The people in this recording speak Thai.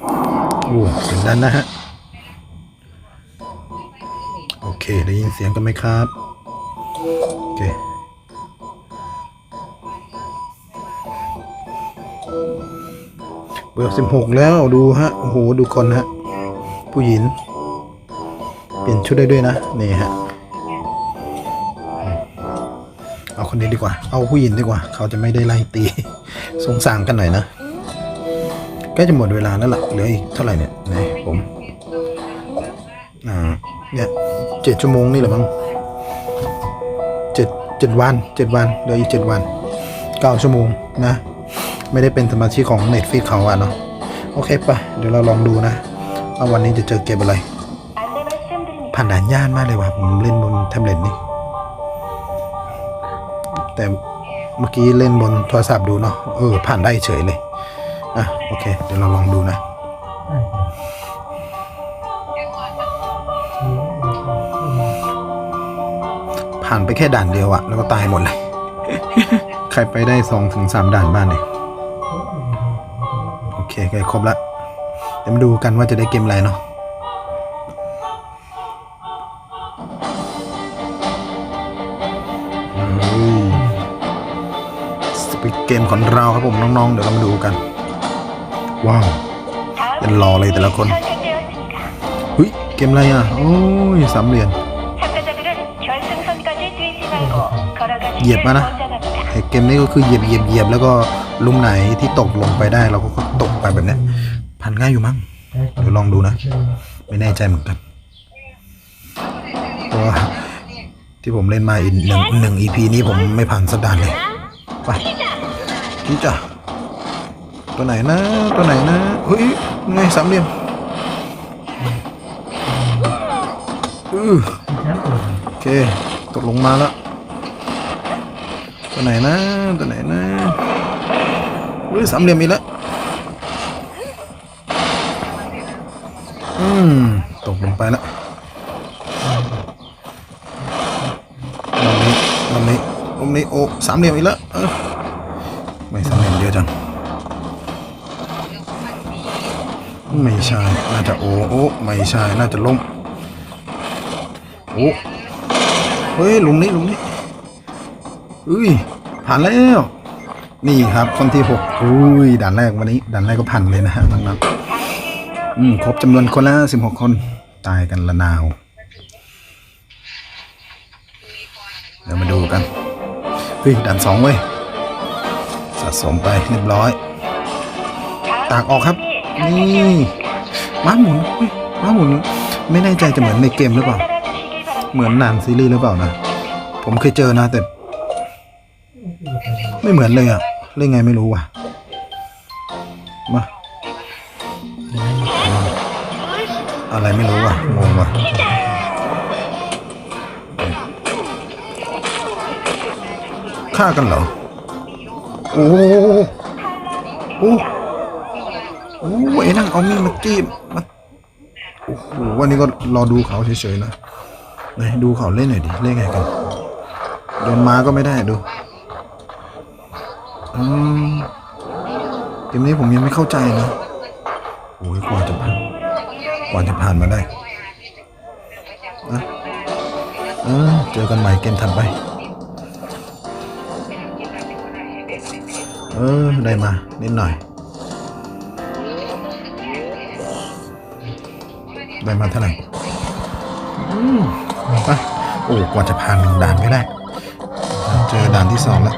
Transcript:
โอ้เสียงดันนะฮะ โอเค ได้ยินเสียงกันไหมครับ โอเคเบอร์สิบหกแล้วดูฮะ โอ้โห ดูคนฮะ ผู้หญิง เปลี่ยนชุดได้ด้วยนะ นี่ฮะ เอาคนนี้ดีกว่า เอาผู้หญิงดีกว่า เขาจะไม่ได้ไล่ตี สงสารกันหน่อยนะ ก็จะหมดเวลาแล้วล่ะเหลืออีกเท่าไหร่เนี่ยนะผมอ่าเนี่ยเจ็ดชั่วโมงนี่แหละมั้งเจ็ดเจ็ดวันเจ็ดวันเหลืออีกเจ็ดวันเก้าชั่วโมงนะ ไม่ได้เป็นสมาชิกของ Netflix เขาอะเนาะโอเคปะเดี๋ยวเราลองดูนะว่าวันนี้จะเจอเกมอะไร ผ่านด่านยากมากเลยว่ะผมเล่นบนแท็บเล็ตนี่แต่เมื่อกี้เล่นบนโทรศัพท์ดูเนาะเออผ่านได้เฉยเลย อะโอเค เดี๋ยวเราลองดูนะ ผ่านไปแค่ด่านเดียวอะแล้วก็ตายหมดเลย ใครไปได้สองถึงสามด่านบ้านเนี่ยโอเคใกล้ครบละเดี๋ยวมาดูกันว่าจะได้เกมอะไรเนาะสปิเกมของเราครับผมน้องๆ เดี๋ยวเรามาดูกัน ว้าว เป็นรอเลยแต่ละคนเฮ้ยเกมอะไรอะ โอ้ยสามเหรียญเหยียบมานะไอเกมนี้ก็คือเหยียบเหยียบเหยียบแล้วก็ลุมไหนที่ตกลงไปได้เราก็ตกไปแบบนี้พันง่ายอยู่มั้งเดี๋ยวลองดูนะ ไม่แน่ใจเหมือนกันเพราะว่าที่ผมเล่นมาอีกหนึ่งหนึ่งอีพีนี้ผมไม่ผ่านสักดานเลยไปที่จ้า ตัวไหนนะ ตัวไหนนะ เฮ้ยไงสามเหลี่ยมอือโอเค ตกลงมาแล้ว ตัวไหนนะ ตัวไหนนะเฮ้ยสามเหลี่ยมอีกแล้ว อืม ตกลงไปแล้วลำนี้ลำนี้ลำนี้ โอ้ สามเหลี่ยมอีกแล้ว เออไม่สามเหลี่ยมเดียวจัง ไม่ใช่ น่าจะโอ้โอ้ไม่ใช่ น่าจะล้มโอ้เฮ้ยลุมนี้ลุมนี้เอ้ย ผ่านแล้ว นี่ครับคนที่หกอุ้ยด่านแรกวันนี้ด่านแรกก็ผ่านเลยนะฮะน้องๆอืมครบจำนวนคนแล้วสิบหกคน ตายกันละนาว เดี๋ยวมาดูกัน เฮ้ยด่านสองเว้ย สะสมไปเรียบร้อย ตากออกครับ นี่ม้าหมุนม้าหมุน ไม่แน่ใจจะเหมือนในเกมหรือเปล่า เหมือนหนังซีรีส์หรือเปล่านะ ผมเคยเจอนะ แต่ ไม่เหมือนเลยอะเล่นไงไม่รู้ว่ะ มา อะไรไม่รู้ว่ะงงว่ะฆ่ากันเหรอ โอ้โอ้ อ้โอ้นั่งเอามีดมาจี้มาโอ้โหวันนี้ก็รอดูเขาเฉยๆนะไหนดูเขาเล่นหน่อยดิเล่นไงกันโดนมาก็ไม่ได้ดูอืมเกมนี้ผมยังไม่เข้าใจนะโอ้ยกว่าจะผ่านกว่าจะผ่านมาได้นะเออเจอกันใหม่เกมถัดไปเออได้มานิดหน่อย ได้มาเท่าไหร่อืมไปโอ้กว่าจะผ่านหนึ่งด่านไม่ได้ เจอด่านที่สองแล้ว